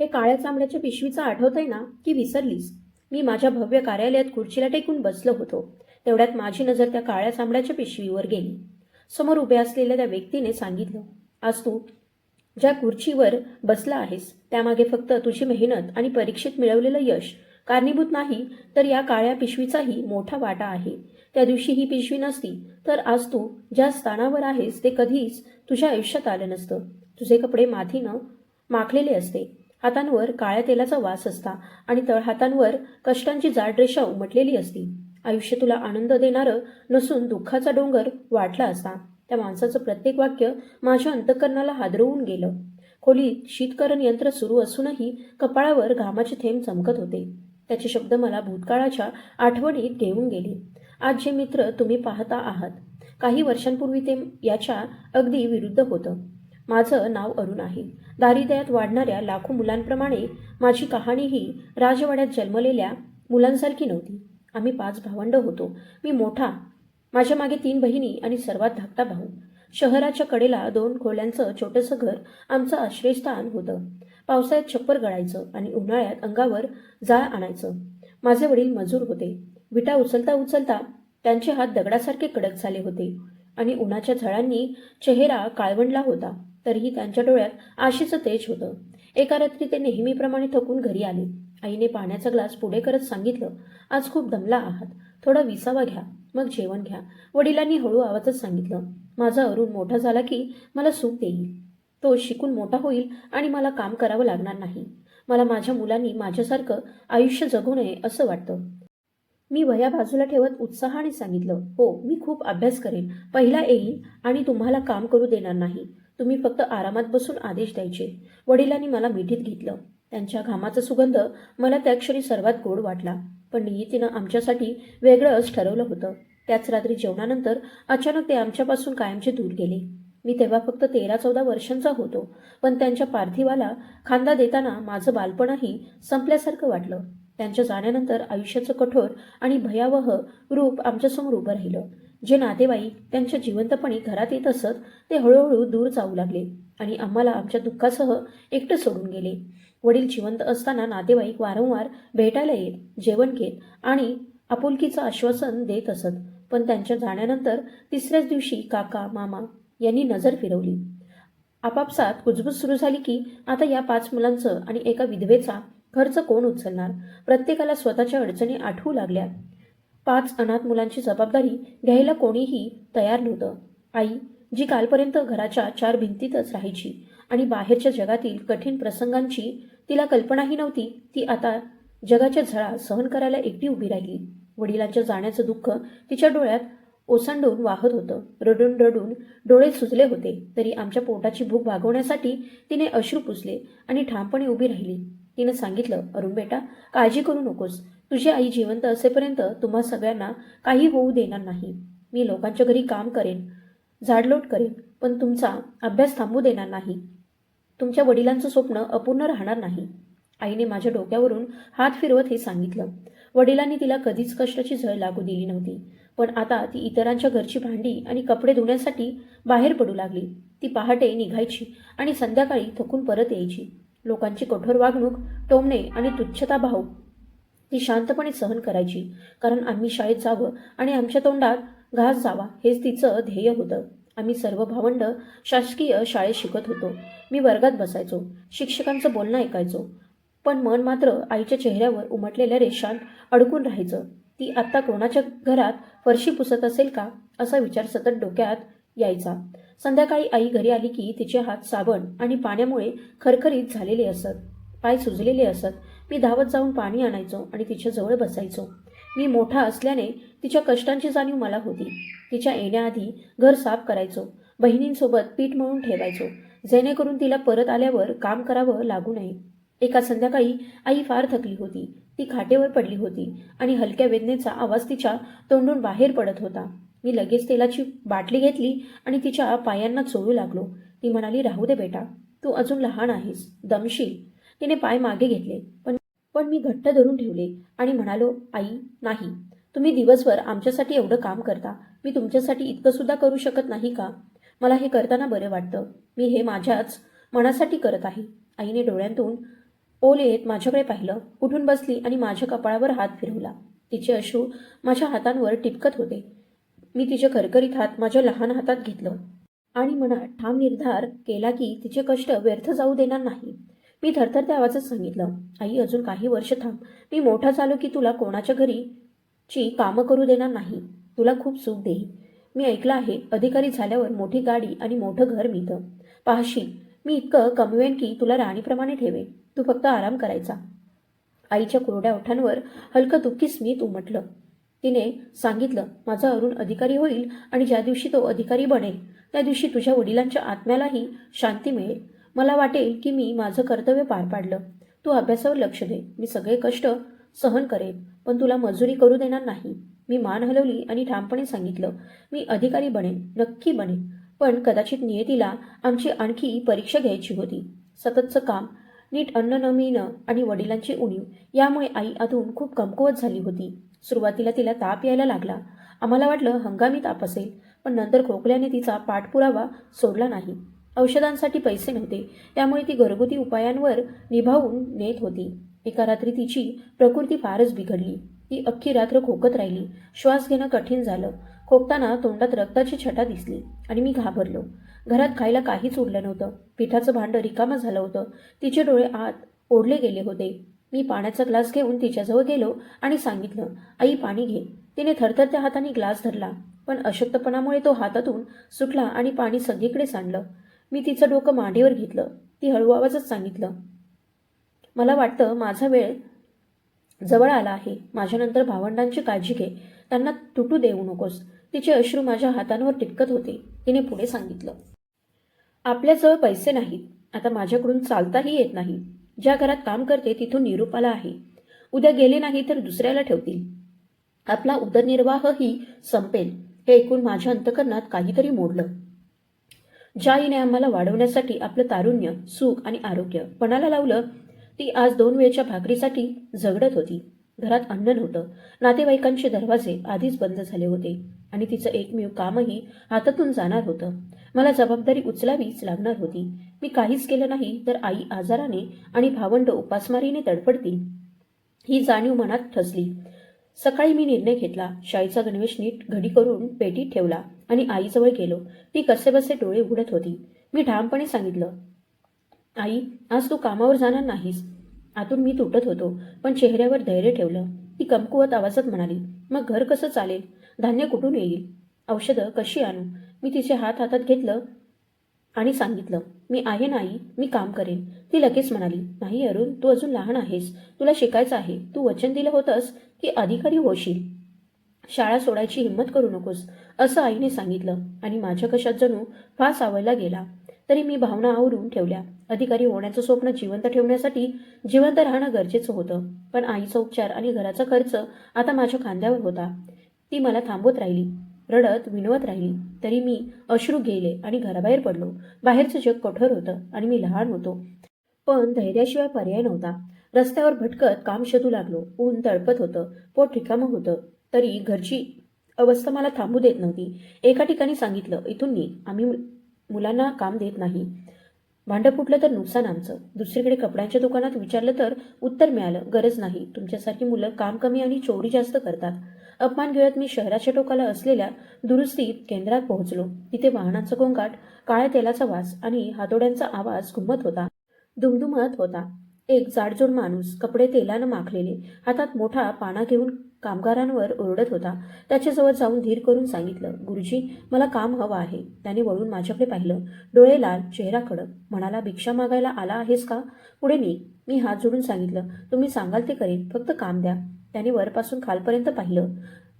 हे काळ्या चांबड्याच्या पिशवीचं आठवतंय ना की विसरलीस. मी माझ्या भव्य कार्यालयात खुर्चीला टेकून बसलो होतो. तेवढ्यात माझी नजर त्या काळ्या चांबड्याच्या पिशवीवर गेली. समोर उभे असलेल्या त्या व्यक्तीने सांगितलं आज तू ज्या खुर्चीवर बसला आहेस त्यामागे फक्त तुझी मेहनत आणि परीक्षेत मिळवलेलं यश. कारणीभूत नाही तर या काळ्या पिशवीचाही मोठा वाटा आहे. त्या दिवशी ही पिशवी नसती तर आज तू ज्या स्थानावर आहेस ते कधीच तुझ्या आयुष्यात आलं नसतं. तुझे कपडे माथीनं माखलेले असते. हातांवर काळ्या तेलाचा वास असता आणि तळहातांवर कष्टांची जाड रेषा उमटलेली असती. आयुष्य तुला आनंद देणारं नसून दुःखाचा डोंगर वाटला असता. त्या माणसाचं प्रत्येक वाक्य माझ्या अंतकरणाला हादरवून गेलं. खोलीत शीतकरण यंत्र सुरू असूनही कपाळावर घामाचे थेंब चमकत होते. त्याचे शब्द मला भूतकाळाच्या आठवणीत घेऊन गेले. आज जे मित्र तुम्ही पाहता आहात. काही वर्षांपूर्वी ते याच्या अगदी विरुद्ध होतं. माझं नाव अरुण आहे. दारिद्र्यात वाढणाऱ्या लाखो मुलांप्रमाणे माझी कहाणीही राजवाड्यात जन्मलेल्या मुलांसारखी नव्हती. आम्ही पाच भावंड होतो. मी मोठा. माझ्या मागे तीन बहिणी आणि सर्वात धाकटा भाऊ. शहराच्या कडेला दोन खोल्यांचं छोटंसं घर आमचं आश्रयस्थान होतं. पावसाळ्यात छप्पर गळायचं आणि उन्हाळ्यात अंगावर जाळ आणायचं. माझे वडील मजूर होते. विटा उचलता उचलता त्यांचे हात दगडासारखे कडक झाले होते आणि उन्हाच्या झळांनी चेहरा काळवंडला होता. तरीही त्यांच्या डोळ्यात आशेचं तेज होतं. एका रात्री ते नेहमीप्रमाणे थकून घरी आले. आईने पाण्याचा ग्लास पुढे करत सांगितलं आज खूप दमला आहात. थोडा विसावा घ्या. मग जेवण घ्या. वडिलांनी हळू आवाजात सांगितलं माझा अरुण मोठा झाला की मला सुख देईल. तो शिकून मोठा होईल आणि मला काम करावं लागणार नाही. मला माझ्या मुलांनी माझ्यासारखं आयुष्य जगू नये असं वाटतं. मी वया बाजूला ठेवत उत्साहाने सांगितलं हो मी खूप अभ्यास करेन. पहिला येईल आणि तुम्हाला काम करू देणार नाही. तुम्ही फक्त आरामात बसून आदेश द्यायचे. वडिलांनी मला मिठीत घेतलं. त्यांच्या घामाचा सुगंध मला त्या क्षणी सर्वात गोड वाटला. पण नियतीनं आमच्यासाठी वेगळंच ठरवलं होतं. त्याच रात्री जेवणानंतर अचानक ते आमच्यापासून कायमचे दूर गेले. मी तेव्हा फक्त तेरा चौदा वर्षांचा होतो पण त्यांच्या पार्थिवाला खांदा देताना माझं बालपणही संपल्यासारखं वाटलं. त्यांच्या जाण्यानंतर आयुष्याचं कठोर आणि भयावह रूप आमच्यासमोर उभं राहिलं. जे नातेवाईक त्यांच्या जिवंतपणी घरात येत असत ते हळूहळू दूर जाऊ लागले आणि आम्हाला आमच्या दुःखासह एकटं सोडून गेले. वडील जिवंत असताना नातेवाईक वारंवार भेटायला येत जेवण घेत आणि आपुलकीचं आश्वासन देत असत. पण त्यांच्या जाण्यानंतर तिसऱ्याच दिवशी काका मामा यांनी नजर फिरवली. आपापसात कुजबूज सुरू झाली की आता या पाच मुलांचं आणि एका विधवेचा खर्च कोण उचलणार? प्रत्येकाला स्वतःच्या अडचणी आठवू लागल्या. पाच अनाथ मुलांची जबाबदारी घ्यायला कोणीही तयार नव्हतं. आई जी कालपर्यंत घराच्या चार भिंतीतच राहायची आणि बाहेरच्या जगातील कठीण प्रसंगांची तिला कल्पनाही नव्हती ती आता जगाच्या झळा सहन करायला एकटी उभी राहिली. वडिलांच्या जाण्याचं दुःख तिच्या डोळ्यात ओसंडून वाहत होतं. रडून रडून डोळे सुजले होते तरी आमच्या पोटाची भूक भागवण्यासाठी तिने अश्रू पुसले आणि ठामपणे उभी राहिली. तिने सांगितलं अरुण बेटा काळजी करू नकोस. तुझी आई जिवंत असेपर्यंत तुम्हा सगळ्यांना काही होऊ देणार नाही. मी लोकांच्या घरी काम करेन झाडलोट करेन पण तुमचा अभ्यास थांबू देणार नाही. तुमच्या वडिलांचं स्वप्न अपूर्ण राहणार नाही. आईने माझ्या डोक्यावरून हात फिरवत हे सांगितलं. वडिलांनी तिला कधीच कष्टाची झळ लागू दिली नव्हती पण आता ती इतरांच्या घरची भांडी आणि कपडे धुण्यासाठी बाहेर पडू लागली. ती पहाटे निघायची आणि संध्याकाळी थकून परत यायची. लोकांची कठोर वागणूक टोमणे आणि तुच्छता भाव. ती शांतपणे सहन करायची कारण आम्ही शाळेत जावं आणि आमच्या तोंडात घास जावा हेच तिचं ध्येय होतं. आम्ही सर्व भावंड शासकीय शाळेत शिकत होतो. मी वर्गात बसायचो शिक्षकांचं बोलणं ऐकायचो पण मन मात्र आईच्या चेहऱ्यावर उमटलेल्या रेषांत अडकून राहायचं. ती आत्ता कोणाच्या घरात फरशी पुसत असेल का असा विचार सतत डोक्यात यायचा. संध्याकाळी आई घरी आली की तिचे हात साबण आणि पाण्यामुळे खरखरीत झालेले असत. पाय सुजलेले असत. मी धावत जाऊन पाणी आणायचो आणि तिच्या जवळ बसायचो. मी मोठा असल्याने तिच्या कष्टांची जाणीव मला होती. तिच्या येण्याआधी घर साफ करायचो. बहिणींसोबत पीठ मळून ठेवायचो. जेणेकरून तिला परत आल्यावर काम करावं लागू नये. एका संध्याकाळी आई फार थकली होती. ती खाटेवर पडली होती आणि हलक्या वेदनेचा आवाज तिच्या तोंडून बाहेर पडत होता. मी लगेच तेलाची बाटली घेतली आणि तिच्या पायांना चोळू लागलो. ती म्हणाली राहू दे बेटा तू अजून लहान आहेस दमशील. तिने पाय मागे घेतले पण पण मी घट्ट धरून ठेवले आणि म्हणालो आई नाही. तुम्ही दिवसभर आमच्यासाठी एवढं काम करता. मी तुमच्यासाठी इतकं सुद्धा करू शकत नाही का? मला हे करताना बरं वाटतं. मी हे माझ्याच मनासाठी करत आहे. आईने डोळ्यांतून ओल येत माझ्याकडे पाहिलं. उठून बसली आणि माझ्या कपाळावर हात फिरवला. तिचे अश्रू माझ्या हातांवर टिपकत होते. मी तिचे करकरीत हात माझ्या लहान हातात घेतलं. आणि मनात ठाम निर्धार केला की तिचे कष्ट व्यर्थ जाऊ देणार नाही. मी थरथरत्या आवाजात सांगितलं आई अजून काही वर्ष थांब. मी मोठा झालो की तुला कोणाच्या घरी ची कामं करू देणार नाही. तुला खूप सुख देईन. मी ऐकलं आहे अधिकारी झाल्यावर मोठी गाडी आणि मोठं घर मिळतं. पाहशील मी इतकं कमवेन की तुला राणीप्रमाणे ठेवेन. तू फक्त आराम करायचा. आईच्या कोरड्या ओठांवर हलकं दुःखी स्मित उमटलं तिने सांगितलं माझा अरुण अधिकारी होईल आणि ज्या दिवशी तो अधिकारी बनेल त्या दिवशी तुझ्या वडिलांच्या आत्म्यालाही शांती मिळेल. मला वाटेल की मी माझं कर्तव्य पार पाडलं. तू अभ्यासावर लक्ष दे. मी सगळे कष्ट सहन करेन पण तुला मजुरी करू देणार नाही. मी मान हलवली आणि ठामपणे सांगितलं मी अधिकारी बनेन नक्की बनेन. पण कदाचित नियतीला आमची आणखी परीक्षा घ्यायची होती. सततचं काम नीट अन्न न मिळणं आणि वडिलांची उणीव यामुळे आई अधून खूप कमकुवत झाली होती. सुरुवातीला तिला ताप यायला लागला. आम्हाला वाटलं हंगामी ताप असेल पण नंतर खोकल्याने तिचा पाठपुरावा सोडला नाही. औषधांसाठी पैसे नव्हते त्यामुळे ती घरगुती उपायांवर निभावून नेत होती. एका रात्री तिची प्रकृती फारच बिघडली. ती अख्खी रात्र खोकत राहिली. श्वास घेणं कठीण झालं. खोकताना तोंडात रक्ताची छटा दिसली आणि मी घाबरलो. घरात खायला काहीच उरलं नव्हतं. पिठाचं भांडं रिकामं झालं होतं. तिचे डोळे आत ओढले गेले होते. मी पाण्याचा ग्लास घेऊन तिच्याजवळ गेलो आणि सांगितलं आई पाणी घे. तिने थरथरत्या हाताने ग्लास धरला पण अशक्तपणामुळे तो हातातून सुटला आणि पाणी सगळीकडे सांडलं मी तिचं डोकं मांडीवर घेतलं. ती हळू आवाजच सांगितलं मला वाटतं माझा वेळ जवळ आला आहे. माझ्यानंतर भावंडांची काळजी घे. त्यांना तुटू देऊ नकोस. तिचे अश्रू माझ्या हातांवर टिपकत होते. तिने पुढे सांगितलं आपल्याजवळ पैसे नाहीत. आता माझ्याकडून चालताही येत नाही. ज्या घरात काम करते तिथून निरूपाला आहे. उद्या गेले नाही तर दुसऱ्याला ठेवतील. आपला उदरनिर्वाहही संपेल. हे ऐकून माझ्या अंतकरणात काहीतरी मोडलं. ज्याईने आम्हाला वाढवण्यासाठी आपलं तारुण्य सुख आणि आरोग्य पणाला लावलं ती आज दोन वेळच्या भाकरीसाठी झगडत होती. घरात अन्न नव्हतं. नातेवाईकांचे दरवाजे आधीच बंद झाले होते. आणि तिचं एकमेव कामही हातातून जाणार होतं. मला जबाबदारी उचलावीच लागणार होती. मी काहीच केलं नाही तर आई आजाराने आणि भावंड उपासमारीने तडफडतील. ही जाणीव मनात ठसली. सकाळी मी निर्णय घेतला. शाईचा गणवेश नीट घडी करून पेटीत ठेवला आणि आईजवळ गेलो. ती कसेबसे डोळे उघडत होती. मी ठामपणे सांगितलं आई आज तू कामावर जाणार नाहीस. आतून मी तुटत होतो पण चेहऱ्यावर धैर्य ठेवलं. ती कमकुवत आवाजात म्हणाली मग घर कसं चालेल? धान्य कुठून येईल? औषधं कशी आणू? मी तिचे हात हातात घेतलं आणि सांगितलं मी आहे नाही मी काम करेन. ती लगेच म्हणाली नाही अरुण तू अजून लहान आहेस. तुला शिकायचं आहे. तू वचन दिलं होतंस की अधिकारी होशील. शाळा सोडायची हिंमत करू नकोस असं आईने सांगितलं आणि माझ्या कशात जणू फास आवडला गेला. तरी मी भावना आवरून ठेवल्या. अधिकारी होण्याचं स्वप्न जिवंत ठेवण्यासाठी जिवंत राहणं गरजेचं होतं. पण आईचा उपचार आणि घराचा खर्च आता माझ्या खांद्यावर होता. ती मला थांबवत राहिली. रडत विनवत राहिली. तरी मी अश्रू गेले आणि घराबाहेर पडलो. बाहेरचं जग कठोर होतं आणि मी लहान होतो. पण धैर्याशिवाय पर्याय नव्हता. रस्त्यावर भटकत काम शोधू लागलो. ऊन तळपत होतं. पोट रिकामं होतं. तरी घरची अवस्था मला थांबू देत नव्हती. एका ठिकाणी सांगितलं इथून नी आम्ही मुलांना काम देत नाही. भांडं फुटलं तर नुकसान आमचं. दुसरीकडे कपड्यांच्या दुकानात विचारलं तर उत्तर मिळालं गरज नाही. तुमच्यासारखी मुलं काम कमी आणि चोरी जास्त करतात. अपमान गिळत मी शहराच्या टोकाला असलेल्या दुरुस्ती केंद्रात पोहोचलो. तिथे वाहनाचा गोंगाट काळ्या तेलाचा वास आणि हातोड्यांचा आवाज घुमत होता. दुमदुमत होता. एक जाडजोड माणूस कपडे तेलानं माखलेले हातात मोठा पाना घेऊन कामगारांवर ओरडत होता. त्याच्याजवळ जाऊन धीर करून सांगितलं गुरुजी मला काम हवं आहे. त्याने वळून माझ्याकडे पाहिलं. डोळे लाल चेहरा कडक म्हणाला भिक्षा मागायला आला आहेस का? पुढे नी मी हात जोडून सांगितलं. तुम्ही सांगाल ते करेन. फक्त काम द्या. त्याने वरपासून खालपर्यंत पाहिलं.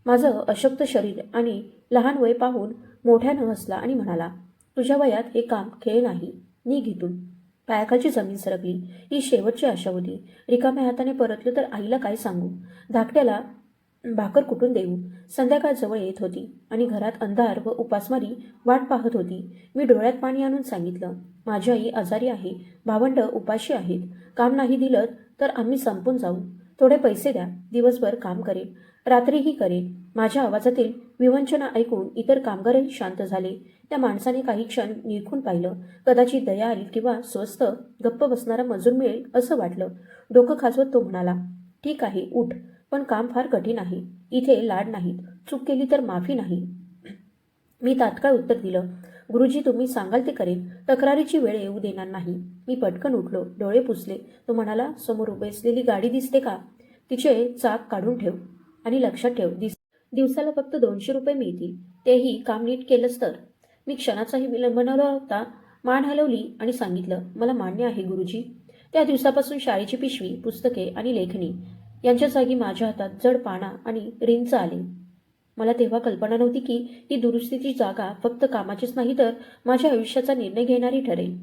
माझं अशक्त शरीर आणि लहान वय पाहून मोठ्यानं हसला आणि म्हणाला तुझ्या वयात हे काम खेळ नाही नी घेतून. पायाखाची जमीन सरकली. ही शेवटची आशा होती. रिकाम्या हाताने परतलं तर आईला काय सांगू? धाकट्याला भाकर कुठून देऊ? संध्याकाळ जवळ येत होती आणि घरात अंधार व उपासमारी वाट पाहत होती. मी डोळ्यात पाणी आणून सांगितलं माझी आई आजारी आहे भावंड उपाशी आहेत. काम नाही दिलं तर आम्ही संपून जाऊ. थोडे पैसे द्या दिवसभर काम करेन रात्रीही करेन. माझ्या आवाजातील विवंचना ऐकून इतर कामगारही शांत झाले. त्या माणसाने काही क्षण निरखून पाहिलं. कदाचित दया आली किंवा स्वस्त गप्प बसणारा मजूर मिळेल असं वाटलं. डोकं खाजवत तो म्हणाला ठीक आहे उठ. पण काम फार कठीण आहे. इथे लाड नाहीत. चूक केली तर माफी नाही. मी तात्काळ उत्तर दिलं गुरुजी तुम्ही सांगाल ते करेन तक्रारीची वेळ येऊ देणार नाही. मी पटकन उठलो. डोळे पुसले. तो म्हणाला समोर उभे असलेली गाडी दिसते का? तिचे चाक काढून ठेव आणि लक्षात ठेव. दिस दिवसाला फक्त दोनशे रुपये मिळतील. तेही काम नीट केलंच तर. मी क्षणाचाही विलंब न होता मान हलवली आणि सांगितलं मला मान्य आहे गुरुजी. त्या दिवसापासून शाळेची पिशवी पुस्तके आणि लेखणी यांच्या जागी माझ्या हातात जड पाना आणि रिंच आले. मला तेव्हा कल्पना नव्हती की ही दुरुस्तीची जागा फक्त कामाचीच नाही तर माझ्या आयुष्याचा निर्णय घेणारी ठरेल.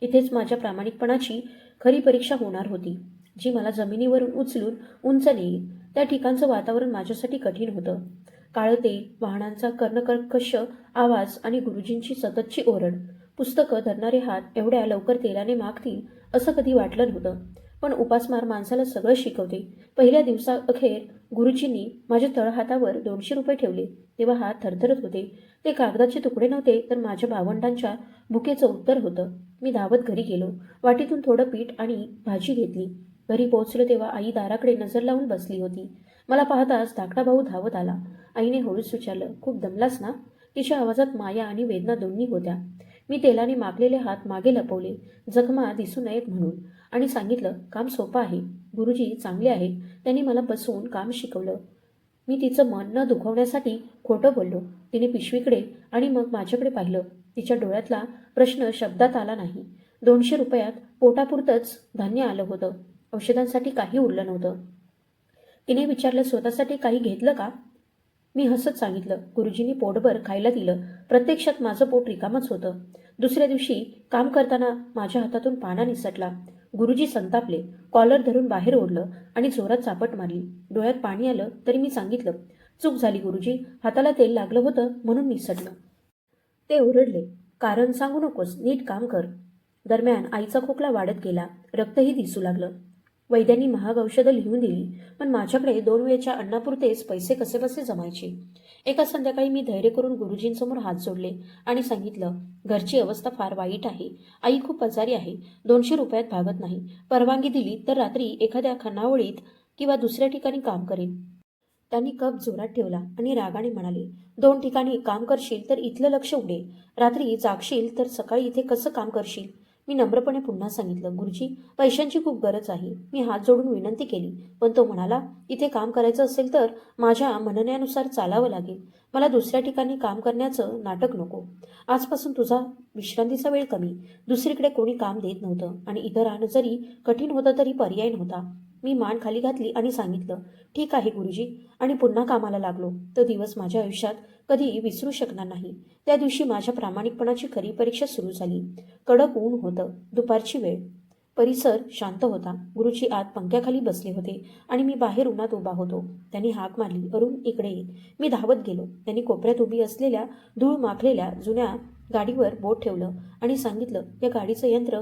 इथेच माझ्या प्रामाणिकपणाची खरी परीक्षा होणार होती जी मला जमिनीवरून उचलून उंच नेईल. त्या ठिकाणचं वातावरण माझ्यासाठी कठीण होतं. काळं तेल वाहनांचा कर्णकर्कश आवाज आणि गुरुजींची सततची ओरड. पुस्तकं धरणारे हात एवढ्या लवकर तेलाने मागतील असं कधी वाटलं नव्हतं. पण उपासमार माणसाला सगळं शिकवते. पहिल्या दिवसाअखेर गुरुजींनी माझ्या तळहातावर दोनशे रुपये ठेवले. तेव्हा हात थरथरत होते. ते कागदाचे तुकडे नव्हते तर माझ्या भावंडांच्या बुकेचं उत्तर होतं. मी धावत घरी गेलो. वाटीतून थोडं पीठ आणि भाजी घेतली. घरी पोहोचलो तेव्हा आई दाराकडे नजर लावून बसली होती. मला पाहताच धाकटा भाऊ धावत आला. आईने हळूच विचारलं खूप दमलास ना? तिच्या आवाजात माया आणि वेदना दोन्ही होत्या. मी तेलाने मागलेले हात मागे लपवले. जखमा दिसू नयेत म्हणून. आणि सांगितलं काम सोपं आहे. गुरुजी चांगले आहेत. त्यांनी मला बसवून काम शिकवलं. मी तिचं मन न दुखवण्यासाठी खोटं बोललो. तिने पिशवीकडे आणि मग माझ्याकडे पाहिलं. तिच्या डोळ्यातला प्रश्न शब्दात आला नाही. दोनशे रुपयात पोटापुरतंच धान्य आलं होतं. औषधांसाठी काही उरलं नव्हतं. तिने विचारलं स्वतःसाठी काही घेतलं का? मी हसत सांगितलं गुरुजींनी पोटभर खायला दिलं. प्रत्यक्षात माझं पोट रिकामच होतं. दुसऱ्या दिवशी काम करताना माझ्या हातातून पाना निसटला. गुरुजी संतापले. कॉलर धरून बाहेर ओढलं आणि जोरात चापट मारली. डोळ्यात पाणी आलं तरी मी सांगितलं चूक झाली गुरुजी. हाताला तेल लागलं होतं म्हणून निसटलं. ते ओरडले कारण सांगू नकोस नीट काम कर. दरम्यान आईचा खोकला वाढत गेला. रक्तही दिसू लागलं. वैद्यांनी महाग औषधं लिहून दिली. पण माझ्याकडे दोन वेळच्या अन्नापुरतेच पैसे कसेबसे जमायचे? एका संध्याकाळी मी धैर्य करून गुरुजींसमोर हात जोडले आणि सांगितलं घरची अवस्था फार वाईट आहे. आई खूप आजारी आहे. दोनशे रुपयात भागत नाही. परवानगी दिली तर रात्री एखाद्या खानावळीत किंवा दुसऱ्या ठिकाणी काम करेन. त्यांनी कप जोरात ठेवला आणि रागाने म्हणाले दोन ठिकाणी काम करशील तर इथलं लक्ष उडेल रात्री जागशील तर सकाळी इथे कसं काम करशील? मी नम्रपणे पुन्हा सांगितलं गुरुजी पैशांची खूप गरज आहे. मी हात जोडून विनंती केली. पण तो म्हणाला इथे काम करायचं असेल तर माझ्या म्हणण्यानुसार चालावं लागेल. मला दुसऱ्या ठिकाणी काम करण्याचं नाटक नको. आजपासून तुझा विश्रांतीचा वेळ कमी. दुसरीकडे कोणी काम देत नव्हतं आणि इथं राहणं जरी कठीण होतं तरी पर्याय नव्हता. मी मान खाली घातली आणि सांगितलं ठीक आहे गुरुजी. आणि पुन्हा कामाला लागलो. तो दिवस माझ्या आयुष्यात कधी विसरू शकणार नाही. त्या दिवशी माझ्या प्रामाणिकपणाची खरी परीक्षा सुरू झाली. कडक ऊन होतं. दुपारची वेळ. परिसर शांत होता. गुरुजी आत पंख्याखाली बसले होते आणि मी बाहेर उन्हात उभा होतो. त्यांनी हाक मारली अरुण इकडे ये. मी धावत गेलो. त्यांनी कोपऱ्यात उभी असलेल्या धूळ माखलेल्या जुन्या गाडीवर बोट ठेवलं आणि सांगितलं या गाडीचं यंत्र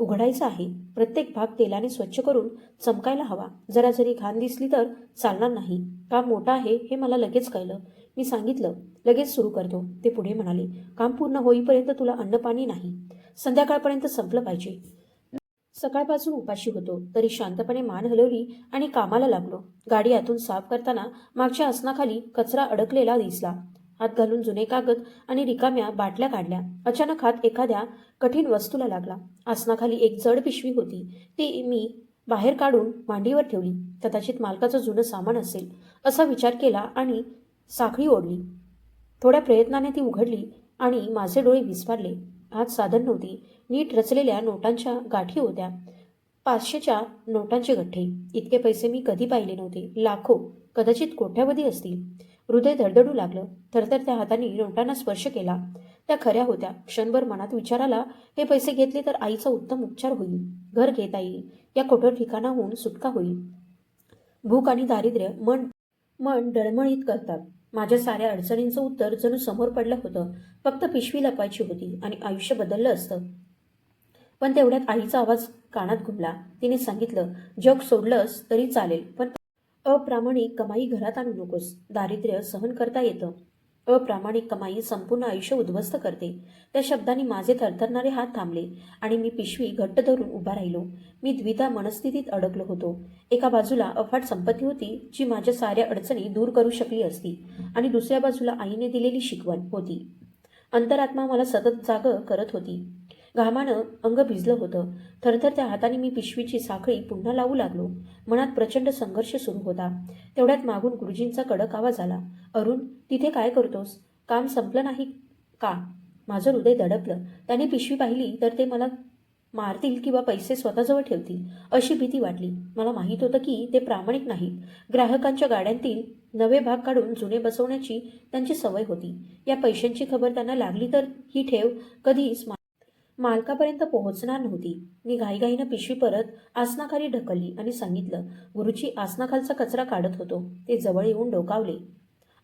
उघडायचं आहे. प्रत्येक भाग तेलाने स्वच्छ करून चमकायला हवा. जरा जरी घाण दिसली तर चालणार नाही. काम मोठं आहे हे मला लगेच कळलं. मी सांगितलं लगेच सुरू करतो. ते पुढे म्हणाले काम पूर्ण होईपर्यंत तुला अन्नपाणी नाही. संध्याकाळपर्यंत संपलं पाहिजे. सकाळपासून उपाशी होतो तरी शांतपणे मान हलवली आणि कामाला लागलो. गाडी आतून साफ करताना मागच्या आसनाखाली कचरा अडकलेला दिसला. हात घालून जुने कागद आणि रिकाम्या बाटल्या काढल्या. अचानक हात एखाद्या कठीण वस्तूला लागला. आसनाखाली एक जड पिशवी होती. ती मी बाहेर काढून मांडीवर ठेवली. कदाचित मालकाचं जुनं सामान असेल असा विचार केला आणि साखळी ओढली. थोड्या प्रयत्नाने ती उघडली आणि माझे डोळे विस्फारले हात साधन नव्हती. नीट रचलेल्या नोटांच्या गाठी होत्या. पाचशेच्या नोटांचे गठ्ठे. इतके पैसे मी कधी पाहिले नव्हते. लाखो. कदाचित कोट्यावधी असतील. हृदय धडधडू लागलं. थरथर त्या हाताने लोटांना स्पर्श केला. त्या खऱ्या होत्या. क्षणभर मनात विचाराला हे पैसे घेतले तर आईचा उत्तम उपचार होईल. घर घेता येईल या कठोर ठिकाणाहून सुटका होईल. भूक आणि दारिद्र्य मन मन डळमळीत करतात. माझ्या साऱ्या अडचणींचं उत्तर जणू समोर पडलं होतं. फक्त पिशवी लपायची होती आणि आयुष्य बदललं असतं. पण तेवढ्यात आईचा आवाज कानात घुमला. तिने सांगितलं जग सोडलंस तरी चालेल पण अप्रामाणिक कमाई घरात आणू नकोस. दारिद्र्य सहन करता येतं. अप्रामाणिक कमाई संपूर्ण आयुष्य उद्ध्वस्त करते. त्या शब्दांनी माझे थरथरणारे हात थांबले आणि मी पिशवी घट्ट धरून उभा राहिलो. मी द्विधा मनस्थितीत अडकलो होतो. एका बाजूला अफाट संपत्ती होती जी माझ्या साऱ्या अडचणी दूर करू शकली असती आणि दुसऱ्या बाजूला आईने दिलेली शिकवण होती. अंतरात्मा मला सतत जाग करत होती. घामानं अंग भिजलं होतं. थरथर त्या हाताने मी पिशवीची साखळी पुन्हा लावू लागलो. मनात प्रचंड संघर्ष सुरू होता. तेवढ्यात मागून गुरुजींचा कडक आवाज आला. अरुण तिथे काय करतोस? काम संपलं नाही का? माझं हृदय दडपलं. त्याने पिशवी पाहिली तर ते मला मारतील किंवा पैसे स्वतःजवळ ठेवतील. अशी भीती वाटली. मला माहीत होतं की ते प्रामाणिक नाहीत. ग्राहकांच्या गाड्यांतील नवे भाग काढून जुने बसवण्याची त्यांची सवय होती. या पैशांची खबर त्यांना लागली तर ही ठेव कधीच मा- मालकापर्यंत पोहोचणार नव्हती. मी घाईघाईनं पिशवी परत आसनाखाली ढकलली आणि सांगितलं गुरुजी आसनाखालचा कचरा काढत होतो. ते जवळ येऊन डोकावले.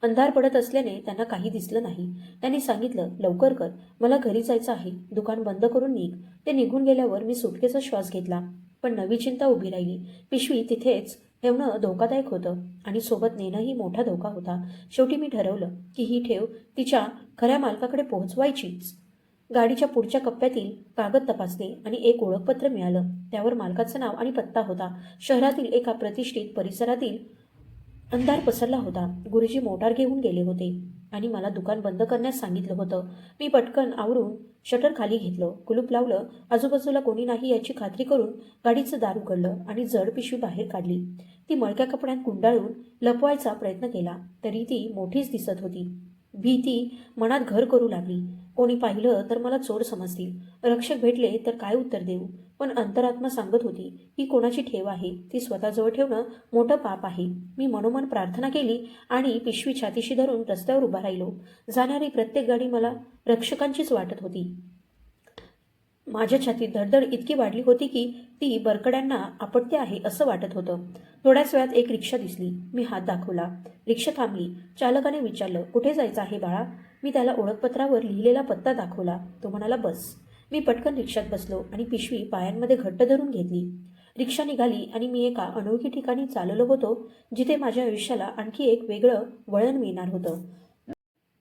अंधार पडत असल्याने त्यांना काही दिसलं नाही. त्यांनी सांगितलं लवकर कर. मला घरी जायचं आहे. दुकान बंद करून निघ. ते निघून गेल्यावर मी सुटकेचा श्वास घेतला पण नवी चिंता उभी राहिली. पिशवी तिथेच ठेवणं धोकादायक होतं आणि सोबत नेणंही मोठा धोका होता. शेवटी मी ठरवलं की ही ठेव तिच्या खऱ्या मालकाकडे पोहोचवायचीच. गाडीच्या पुढच्या कप्प्यातील कागद तपासले आणि एक ओळखपत्र मिळालं. त्यावर मालकाचं नाव आणि पत्ता होता. शहरातील एका प्रतिष्ठित परिसरातील अंधार पसरला होता. गुरुजी मोटार घेऊन गेले होते आणि मला दुकान बंद करण्यास सांगितलं होतं. मी पटकन आवरून शटर खाली घेतलं. कुलूप लावलं. आजूबाजूला कोणी नाही याची खात्री करून गाडीचं दार उघडलं आणि जड पिशवी बाहेर काढली. ती मळक्या कपड्यात गुंडाळून लपवायचा प्रयत्न केला. तरी ती मोठीच दिसत होती. भीती मनात घर करू लागली. कोणी पाहिलं तर मला चोर समजतील. रक्षक भेटले तर काय उत्तर देऊ? पण अंतरात्मा सांगत होती ही कोणाची ठेव आहे? ती स्वतःजवळ ठेवणं मोठं पाप आहे. मी मनोमन प्रार्थना केली आणि पिशवी छातीशी धरून रस्त्यावर उभा राहिलो. जाणारी प्रत्येक गाडी मला रक्षकांचीच वाटत होती. माझ्या छातीत धडधड इतकी वाढली होती की ती बरकड्यांना आपटते आहे असं वाटत होतं. थोड्याच वेळात एक रिक्षा दिसली. मी हात दाखवला. रिक्षा थांबली. चालकाने विचारलं कुठे जायचं आहे बाळा? मी त्याला ओळखपत्रावर लिहिलेला पत्ता दाखवला. तो म्हणाला बस. मी पटकन रिक्षात बसलो आणि पिशवी पायांमध्ये घट्ट धरून घेतली. रिक्षा निघाली आणि मी एका अनोळखी ठिकाणी चाललो होतो जिथे माझ्या आयुष्याला आणखी एक वेगळं वळण मिळणार होतं.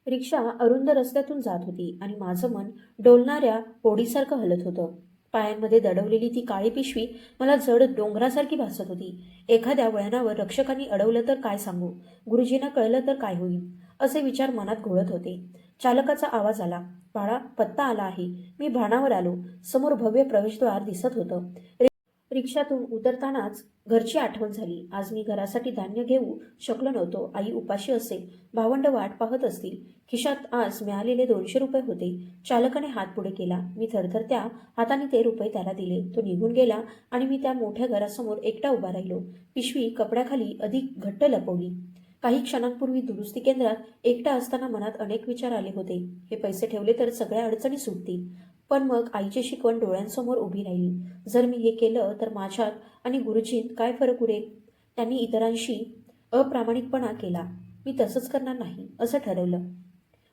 रिक्षा अरुंद रस्त्यातून जात होती आणि माझं मन डोलणाऱ्या पोडीसारखं हलत होतं. पायांमध्ये दडवलेली ती काळी पिशवी मला जड डोंगरासारखी भासत होती. एखाद्या वळणावर रक्षकांनी अडवलं तर काय सांगू? गुरुजींना कळलं तर काय होईल? असे विचार मनात घोळत होते. चालकाचा आवाज आला बाळा पत्ता आला आहे. मी भाणावर आलो. समोर भव्य प्रवेशद्वार दिसत होतं. रिक्षातून उतरतानाच घरची आठवण झाली. आज मी घरासाठी धान्य घेऊ शकलो नव्हतो. आई उपाशी असेल भावंड वाट पाहत असतील. खिशात आज मिळालेले दोनशे रुपये होते. चालकाने हात पुढे केला. मी थरथरत्या हाताने ते रुपये त्याला दिले. तो निघून गेला आणि मी त्या मोठ्या घरासमोर एकटा उभा राहिलो. पिशवी कपड्याखाली अधिक घट्ट लपवली. काही क्षणांपूर्वी दुरुस्ती केंद्रात एकटा असताना मनात अनेक विचार आले होते. हे पैसे ठेवले तर सगळ्या अडचणी सुटतील. पण मग आईची शिकवण डोळ्यांसमोर उभी राहिली. जर मी हे केलं तर माझ्यात आणि गुरुजींत काय फरक उरेल त्यांनी इतरांशी अप्रामाणिकपणा केला. मी तसंच करणार नाही असं ठरवलं.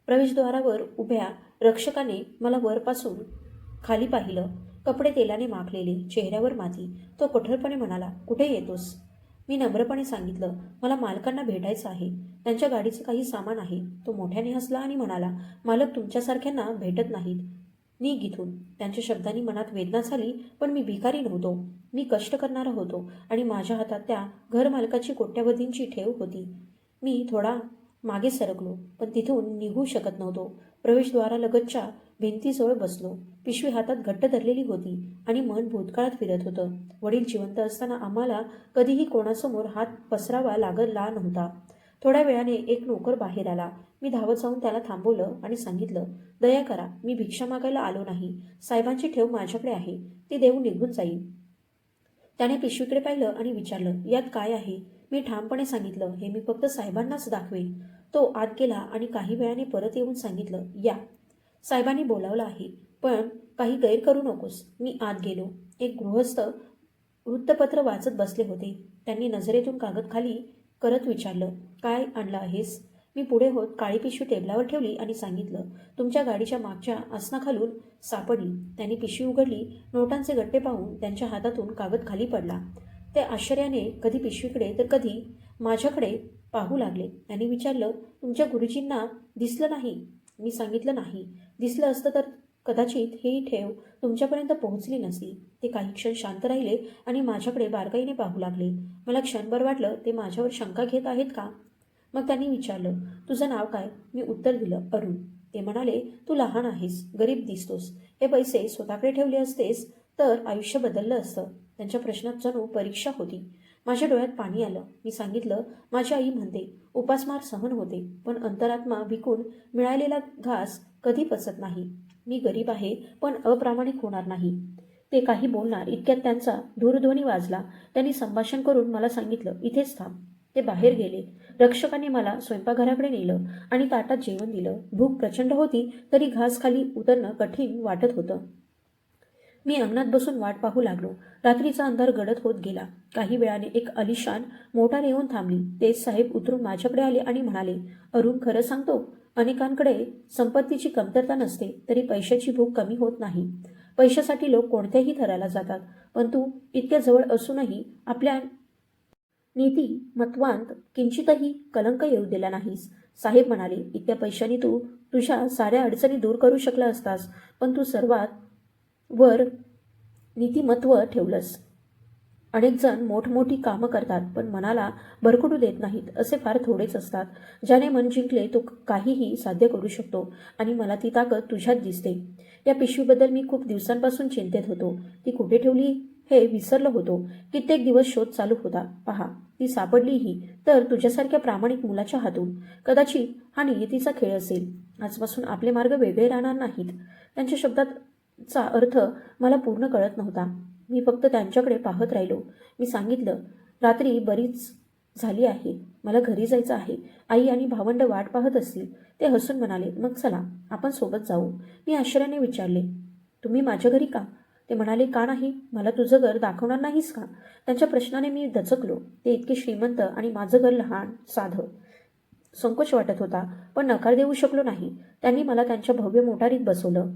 प्रवेशद्वारावर उभ्या रक्षकाने मला वरपासून खाली पाहिलं. कपडे तेलाने माखलेले चेहऱ्यावर माती. तो कठोरपणे म्हणाला कुठे येतोस? मी नम्रपणे सांगितलं मला मालकांना भेटायचं आहे. त्यांच्या गाडीचं काही सामान आहे. तो मोठ्याने हसला आणि म्हणाला मालक तुमच्यासारख्यांना भेटत नाहीत. निघ इथून त्यांच्या शब्दांनी मनात वेदना झाली पण मी भिकारी नव्हतो. मी कष्ट करणारा होतो आणि माझ्या हातात त्या घरमालकाची कोट्यावधींची ठेव होती. मी थोडा मागे सरकलो पण तिथून निघू शकत नव्हतो. प्रवेशद्वारालगतच्या भिंतीजवळ बसलो. पिशवी हातात घट्ट धरलेली होती आणि मन भूतकाळात फिरत होतं. वडील जिवंत असताना आम्हाला कधीही कोणासमोर हात पसरावा लागला नव्हता. थोड्या वेळाने एक नोकर बाहेर आला. मी धावत जाऊन त्याला थांबवलं आणि सांगितलं दया करा मी भिक्षा मागायला आलो नाही. साहेबांची ठेव माझ्याकडे आहे. ती देऊन निघून जाईल त्याने पिशवीकडे पाहिलं आणि विचारलं यात काय आहे? मी ठामपणे सांगितलं हे मी फक्त साहेबांनाच दाखवेन. तो आत गेला आणि काही वेळाने परत येऊन सांगितलं या. साहेबांनी बोलावलं आहे पण काही गैर करू नकोस. मी आत गेलो. एक गृहस्थ वृत्तपत्र वाचत बसले होते. त्यांनी नजरेतून कागद खाली करत विचारलं काय आणलं आहेस? मी पुढे होत काळी पिशवी टेबलावर ठेवली आणि सांगितलं तुमच्या गाडीच्या मागच्या आसनाखालून सापडली. त्यांनी पिशवी उघडली नोटांचे गट्टे पाहून त्यांच्या हातातून कागद खाली पडला. ते आश्चर्याने कधी पिशवीकडे तर कधी माझ्याकडे पाहू लागले. त्यांनी विचारलं तुमच्या गुरुजींना दिसलं नाही? मी सांगितलं नाही. दिसलं असतं तर कदाचित ही ठेव तुमच्यापर्यंत पोहोचली नसती. ते काही क्षण शांत राहिले आणि माझ्याकडे बारकाईने पाहू लागले. मला क्षणभर वाटलं ते माझ्यावर शंका घेत आहेत का? मग त्यांनी विचारलं तुझं नाव काय? मी उत्तर दिलं अरुण. ते म्हणाले तू लहान आहेस गरीब दिसतोस. हे पैसे स्वतःकडे ठेवले असतेस तर आयुष्य बदललं असतं. त्यांच्या प्रश्नात जणू परीक्षा होती. माझ्या डोळ्यात पाणी आलं. मी सांगितलं माझी आई म्हणते उपासमार सहन होते पण अंतरात्मा विकून मिळालेला घास कधी पचत नाही. मी गरीब आहे पण अप्रामाणिक होणार नाही. ते काही बोलणार इतक्यात त्यांचा दूरध्वनी वाजला. त्यांनी संभाषण करून मला सांगितलं इथेच थांब. ते बाहेर गेले. रक्षकाने मला स्वयंपाकघराकडे नेलं आणि ताटात जेवण दिलं. भूक प्रचंड होती तरी घास खाली उतरणं कठीण वाटत होतं. मी अंगणात बसून वाट पाहू लागलो. रात्रीचा अंधार गडद होत गेला. काही वेळाने एक अलिशान मोटार येऊन थांबली. तेच साहेब उतरून माझ्याकडे आले आणि म्हणाले अरुण खरं सांगतो अनेकांकडे संपत्तीची कमतरता नसते तरी पैशाची भूक कमी होत नाही. पैशासाठी लोक कोणत्याही थराला जातात परंतु इतक्या जवळ असूनही आपल्या नीती मतवांत किंचितही कलंक येऊ दिला नाहीस. साहेब म्हणाले इतक्या पैशांनी तू तुझ्या साऱ्या अडचणी दूर करू शकला असतास पण तू सर्वात वर नीतिमत्व ठेवलंस. अनेक जण मोठमोठी कामं करतात पण मनाला भरकटू देत नाहीत असे फार थोडेच असतात ज्याने मन जिंकले तो काहीही साध्य करू शकतो आणि मला ती ताकद तुझ्यात दिसते. या पिशवीबद्दल मी खूप दिवसांपासून चिंतेत होतो. ती कुठे ठेवली? हे विसरलो होतो. कित्येक दिवस शोध चालू होता. पहा ती सापडलीही तर तुझ्यासारख्या प्रामाणिक मुलाच्या हातून. कदाचित हा नियतीचा खेळ असेल. आजपासून आपले मार्ग वेगळे राहणार नाहीत. त्यांच्या शब्दाचा अर्थ मला पूर्ण कळत नव्हता. मी फक्त त्यांच्याकडे पाहत राहिलो. मी सांगितलं रात्री बरीच झाली आहे. मला घरी जायचं आहे. आई आणि भावंड वाट पाहत असतील. ते हसून म्हणाले मग चला आपण सोबत जाऊ. मी आश्चर्याने विचारले तुम्ही माझ्या घरी का? ते म्हणाले का नाही? मला तुझं घर दाखवणार नाहीस का? त्यांच्या प्रश्नाने मी दचकलो. ते इतके श्रीमंत आणि माझं घर लहान साधं. संकोच वाटत होता पण नकार देऊ शकलो नाही. त्यांनी मला त्यांच्या भव्य मोटारीत बसवलं.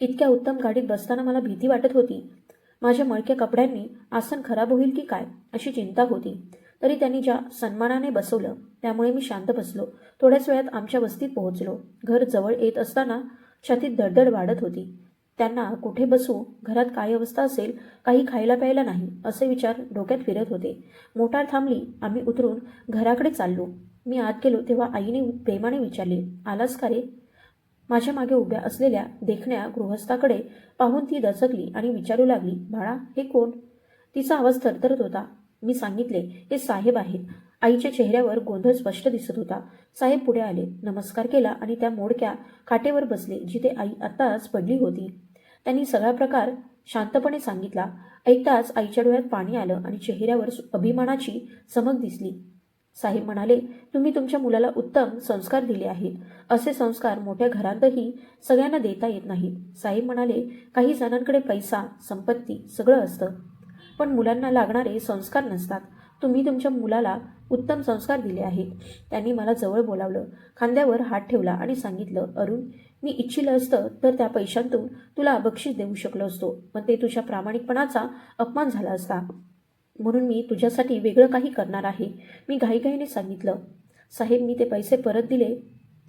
इतक्या उत्तम गाडीत बसताना मला भीती वाटत होती. माझ्या मळक्या कपड्यांनी आसन खराब होईल की काय अशी चिंता होती. तरी त्यांनी ज्या सन्मानाने बसवलं त्यामुळे मी शांत बसलो. थोड्याच वेळात आमच्या वस्तीत पोहोचलो. घर जवळ येत असताना छातीत धडधड वाढत होती. त्यांना कुठे बसू घरात काय अवस्था असेल काही खायला प्यायला नाही असे विचार डोक्यात फिरत होते. मोटार थांबली आम्ही उतरून घराकडे चाललो. मी आत गेलो तेव्हा आईने प्रेमाने विचारले आलास का रे? माझ्या मागे उभ्या असलेल्या देखण्या गृहस्थाकडे पाहून ती दचकली आणि विचारू लागली बाळा हे कोण? तिचा आवाज थरथरत होता. मी सांगितले हे साहेब आहेत. आईच्या चेहऱ्यावर गोंधळ स्पष्ट दिसत होता. साहेब पुढे आले नमस्कार केला आणि त्या मोडक्या खाटेवर बसले जिथे आई आत्ताच पडली होती. त्यांनी सगळा प्रकार शांतपणे सांगितला. ऐकताच आईच्या डोळ्यात पाणी आलं आणि चेहऱ्यावर अभिमानाची चमक दिसली. साहेब म्हणाले तुम्ही तुमच्या मुलाला उत्तम संस्कार दिले आहेत. असे संस्कार मोठ्या घरातही सगळ्यांना देता येत नाहीत. साहेब म्हणाले काही जणांकडे पैसा संपत्ती सगळं असतं. पण मुलांना लागणारे संस्कार नसतात. तुम्ही तुमच्या मुलाला उत्तम संस्कार दिले आहेत. त्यांनी मला जवळ बोलावलं. खांद्यावर हात ठेवला आणि सांगितलं अरुण मी इच्छिलं असतं तर त्या पैशांतून तुला बक्षीस देऊ शकलो असतो. पण ते तुझ्या प्रामाणिकपणाचा अपमान झाला असता. म्हणून मी तुझ्यासाठी वेगळं काही करणार आहे. मी घाईघाईने सांगितलं साहेब मी ते पैसे परत दिले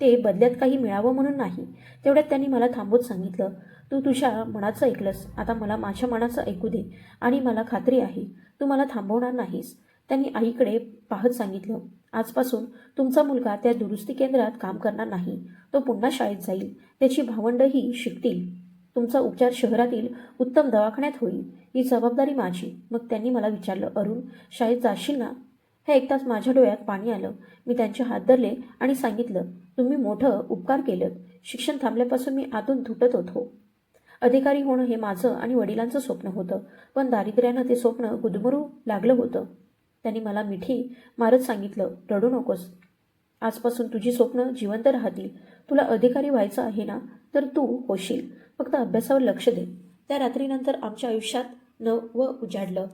ते बदल्यात काही मिळावं म्हणून नाही तेवढ्यात त्यांनी मला थांबवत सांगितलं तू तुझ्या मनाचं ऐकलंस. आता मला माझ्या मनाचं ऐकू दे आणि मला खात्री आहे तू मला थांबवणार नाहीस त्यांनी आईकडे पाहत सांगितलं आजपासून तुमचा मुलगा त्या दुरुस्ती केंद्रात काम करणार नाही. तो पुन्हा शाळेत जाईल. त्याची भावंडंही शिकतील. तुमचा उपचार शहरातील उत्तम दवाखान्यात होईल ही जबाबदारी माझी. मग त्यांनी मला विचारलं अरुण शाळेत जाशील ना? हे ऐकताच माझ्या डोळ्यात पाणी आलं. मी त्यांचे हात धरले आणि सांगितलं तुम्ही मोठं उपकार केलं शिक्षण थांबल्यापासून मी आतून तुटत होतो. अधिकारी होणं हे माझं आणि वडिलांचं स्वप्न होतं पण दारिद्र्यानं ते स्वप्न गुदमरू लागलं होतं. त्यांनी मला मिठी मारत सांगितलं रडू नकोस. आजपासून तुझी स्वप्न जिवंत राहतील. तुला अधिकारी व्हायचं आहे ना तर तू होशील. फक्त अभ्यासावर लक्ष दे. त्या रात्रीनंतर आमच्या आयुष्यात नवं उजाडलं.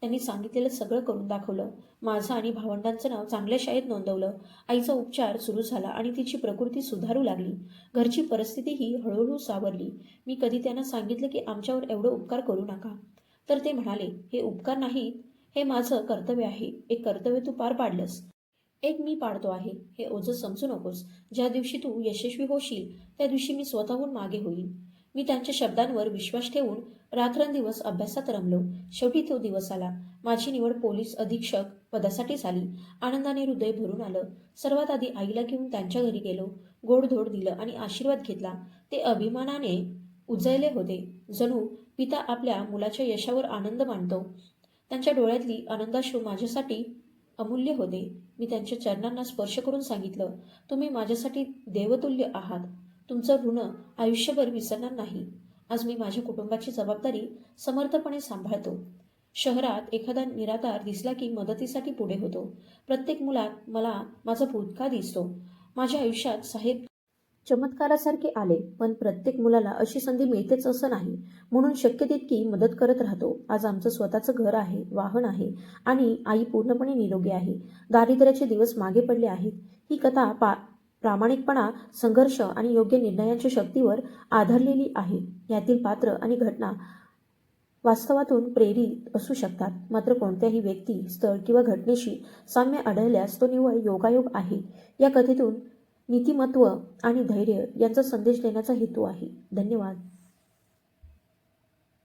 त्यांनी सांगितलेलं सगळं करून दाखवलं. माझं आणि भावंडांचं नाव चांगल्या शाळेत नोंदवलं. आईचा उपचार सुरू झाला आणि तिची प्रकृती सुधारू लागली. घरची परिस्थितीही हळूहळू सावरली. मी कधी त्यांना सांगितलं की आमच्यावर एवढं उपकार करू नका? तर ते म्हणाले हे उपकार नाहीत हे माझं कर्तव्य आहे. एक कर्तव्य तू पार पाडलंस. एक मी पाडतो आहे. हे ओझं समजू नकोस. ज्या दिवशी तू यशस्वी होशील त्या दिवशी मी स्वतःहून मागे होईल मी त्यांच्या शब्दांवर विश्वास ठेवून रात्रंदिवस अभ्यासात रमलो. शेवटी तो दिवस आला. माझी निवड पोलीस अधीक्षक पदासाठी झाली आनंदाने हृदय भरून आलं. सर्वात आधी आईला घेऊन त्यांच्या घरी गेलो. गोडधोड दिलं आणि आशीर्वाद घेतला. ते अभिमानाने उजळले होते. जणू पिता आपल्या मुलाच्या यशावर आनंद मानतो. त्यांच्या डोळ्यातली आनंदाश्रू माझ्यासाठी अमूल्य होते. मी त्यांच्या चरणांना स्पर्श करून सांगितलं तुम्ही माझ्यासाठी देवतुल्य आहात. तुमचं ऋण आयुष्यभर विसरणार नाही. आज मी माझ्या कुटुंबाची जबाबदारी समर्थपणे सांभाळतो. शहरात एखादा निराधार दिसला की मदतीसाठी पुढे होतो. प्रत्येक मुलात मला माझा भूतकाळ दिसतो. माझ्या आयुष्यात साहेब चमत्कारासारखे आले पण प्रत्येक मुलाला अशी संधी मिळतेच असं नाही. म्हणून शक्य तितकी मदत करत राहतो. आज आमचं स्वतःचं घर आहे वाहन आहे आणि आई पूर्णपणे निरोगी आहे. दारिद्र्याचे दिवस मागे पडले आहेत. ही कथा पा प्रामाणिकपणा संघर्ष आणि योग्य निर्णयांच्या शक्तीवर आधारलेली आहे. यातील पात्र आणि घटना वास्तवातून प्रेरित असू शकतात. मात्र कोणत्याही व्यक्ती स्थळ किंवा घटनेशी साम्य आढळल्यास तो निव्वळ योगायोग आहे. या कथेतून नीतिमत्व आणि धैर्य यांचा संदेश देण्याचा हेतू आहे. धन्यवाद.